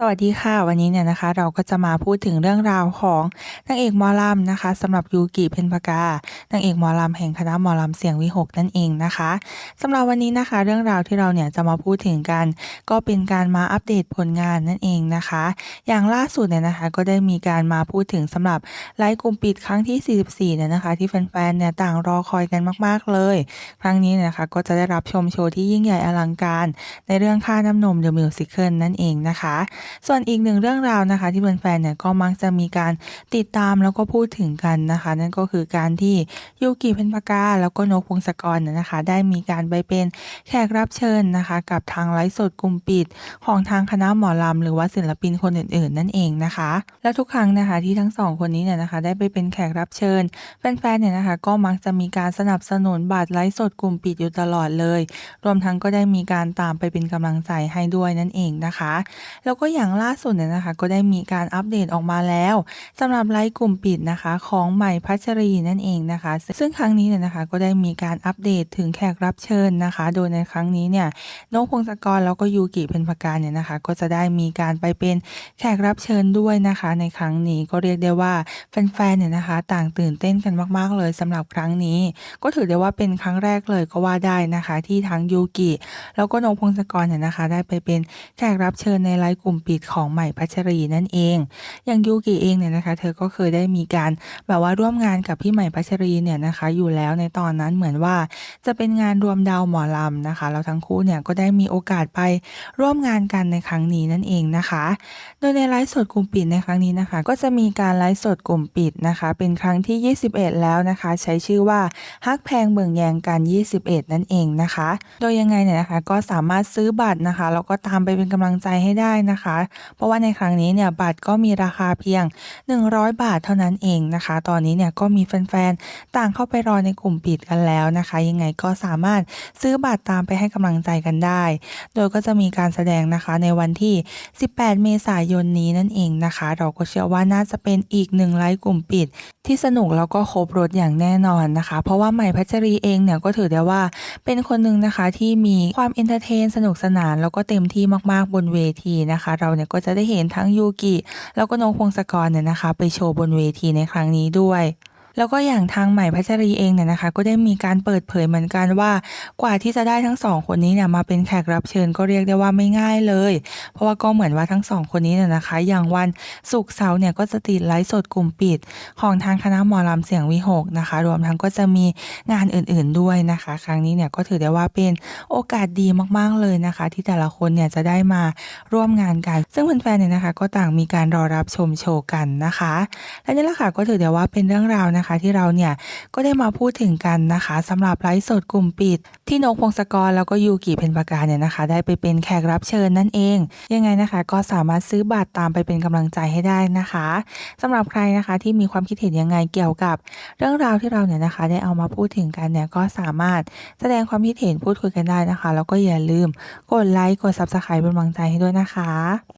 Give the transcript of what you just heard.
สวัสดีค่ะ วันนี้เนี่ยนะคะ เราก็จะมาพูดถึงเรื่องราวของนางเอกมอลำนะคะสำหรับยูกิเพ็ญปากานางเอกมอลำแห่งคณะมอลำเสียงวิหกนั่นเองนะคะสำหรับวันนี้นะคะ เรื่องราวที่เราเนี่ยจะมาพูดถึงกัน ก็เป็นการมาอัปเดตผลงานนั่นเองนะคะ อย่างล่าสุดเนี่ยนะคะก็ได้มีการมาพูดถึงสำหรับไลฟ์กลุ่มปิดครั้งที่ 44เนี่ยนะคะ ที่แฟนๆเนี่ยต่างรอคอยกันมากๆเลย ครั้งนี้นะคะก็จะได้รับชมโชว์ที่ยิ่งใหญ่อลังการ ในเรื่องค่าน้ำนม The Musical นั่นเองนะคะส่วนอีกหนึ่งเรื่องราวนะคะ ที่แฟนๆเนี่ยก็มักจะมีการติดตามแล้วก็พูดถึงกันนะคะ นั่นก็คือการที่ยูกิเพ็ญปากาแล้วก็นกพงศกรเนี่ยนะคะ ได้มีการไปเป็นแขกรับเชิญนะคะ กับทางไลฟ์สดกลุ่มปิด ของทางคณะหมอลำหรือว่าศิลปินคนอื่น ๆ นั่นเองนะคะ แล้วทุกครั้งนะคะที่ทั้งสองคนนี้เนี่ยนะคะได้ไปเป็นแขกรับเชิญ แฟนๆเนี่ยนะคะก็มักจะมีการสนับสนุนบัตรไลฟ์สดกลุ่มปิดอยู่ตลอดเลย รวมทั้งก็ได้มีการตามไปเป็นกำลังใจให้ด้วยนั่นเองนะคะ แล้วก็อยอย่างล่าสุดเนี่ยนะคะ ก็ได้มีการอัปเดตออกมาแล้วสำหรับไลฟ์กลุ่มปิดนะคะ ของใหม่พัชรีนั่นเองนะคะ ซึ่งครั้งนี้เนี่ยนะคะก็ได้มีการอัปเดตถึงแขกรับเชิญนะคะ โดยในครั้งนี้เนี่ยนกพงศกรแล้วก็ยูกิเพ็ญปากาเนี่ยนะคะ ก็จะได้มีการไปเป็นแขกรับเชิญด้วยนะคะ ในครั้งนี้ก็เรียกได้ว่าแฟนๆเนี่ยนะคะ ต่างตื่นเต้นกันมากๆ เลยสำหรับครั้งนี้ ก็ถือได้ว่าเป็นครั้งแรกเลยก็ว่าได้นะคะ ที่ทั้งยูกิแล้วก็นกพงศกรเนี่ยนะคะ ได้ไปเป็นแขกรับเชิญในไลฟ์กลุ่มปิดของใหม่พัชรีนั่นเอง อย่างยูกิเองเนี่ยนะคะ เธอก็เคยได้มีการแบบว่าร่วมงานกับพี่ใหม่พัชรีเนี่ยนะคะ อยู่แล้วในตอนนั้นเหมือนว่าจะเป็นงานรวมดาวหมอลำนะคะแล้วทั้งคู่เนี่ยก็ได้มีโอกาสไปร่วมงานกันในครั้งนี้นั่นเองนะคะ โดยในไลฟ์สดกลุ่มปิดในครั้งนี้นะคะ ก็จะมีการไลฟ์สดกลุ่มปิดนะคะ เป็นครั้งที่ 21 แล้วนะคะ ใช้ชื่อว่าฮักแพงเบิ่งแยงกัน 21 นั่นเองนะคะ โดยยังไงเนี่ยนะคะก็สามารถซื้อบัตรนะคะแล้วก็ตามไปเป็นกำลังใจให้ได้นะคะเพราะว่าในครั้งนี้เนี่ยบัตรก็มีราคาเพียง 100 บาทเท่านั้นเองนะคะ ตอนนี้เนี่ยก็มีแฟนๆ ต่างเข้าไปรอในกลุ่มปิดกันแล้วนะคะ ยังไงก็สามารถซื้อบัตรตามไปให้กำลังใจกันได้ โดยก็จะมีการแสดงนะคะในวันที่ 18 เมษายนนี้นั่นเองนะคะ เราก็เชื่อว่าน่าจะเป็นอีกหนึ่งไลฟ์กลุ่มปิด ที่สนุกแล้วก็ครบรถอย่างแน่นอนนะคะ เพราะว่าใหม่พัชรีเองเนี่ยก็ถือได้ว่าเป็นคนหนึ่งนะคะที่มีความเอนเตอร์เทนสนุกสนาน แล้วก็เต็มที่มากๆบนเวทีนะคะ เราเนี่ยก็จะได้เห็นทั้งยูกิแล้วก็นงพงศกรเนี่ยนะคะ ไปโชว์บนเวทีในครั้งนี้ด้วย แล้วก็อย่างทางใหม่พัชรีเองเนี่ยนะคะ ก็ได้มีการเปิดเผยเหมือนกันว่ากว่าที่จะได้ทั้งสองคนนี้เนี่ยมาเป็นแขกรับเชิญก็เรียกได้ว่าไม่ง่ายเลย เพราะว่าก็เหมือนว่าทั้งสองคนนี้เนี่ยนะคะ อย่างวันศุกร์เสาร์เนี่ยก็จะติดไลฟ์สดกลุ่มปิด ของทางคณะหมอลำเสียงวิหกนะคะ รวมทั้งก็จะมีงานอื่นๆด้วยนะคะ ครั้งนี้เนี่ยก็ถือได้ว่าเป็นโอกาสดีมากๆเลยนะคะ ที่แต่ละคนเนี่ยจะได้มาร่วมงานกัน ซึ่งแฟนๆเนี่ยนะคะ ก็ต่างมีการรอรับชมโชว์กันนะคะ และนี่แหละค่ะก็ถือได้ว่าเป็นเรื่องราวนะคะที่เราเนี่ยก็ได้มาพูดถึงกันนะคะสำหรับไลฟ์สดกลุ่มปิด ที่นกพงศกรแล้วก็ยูกิเพ็ญปากาเนี่ยนะคะ ได้ไปเป็นแขกรับเชิญนั่นเอง ยังไงนะคะ ก็สามารถซื้อบัตรตามไปเป็นกำลังใจให้ได้นะคะสำหรับใครนะคะที่มีความคิดเห็นยังไงเกี่ยวกับ เรื่องราวที่เราเนี่ยนะคะ ได้เอามาพูดถึงกันเนี่ยก็สามารถแสดงความคิดเห็นพูดคุยกันได้นะคะ แล้วก็อย่าลืมกดไลค์กด Subscribe เป็นกำลังใจให้ด้วยนะคะ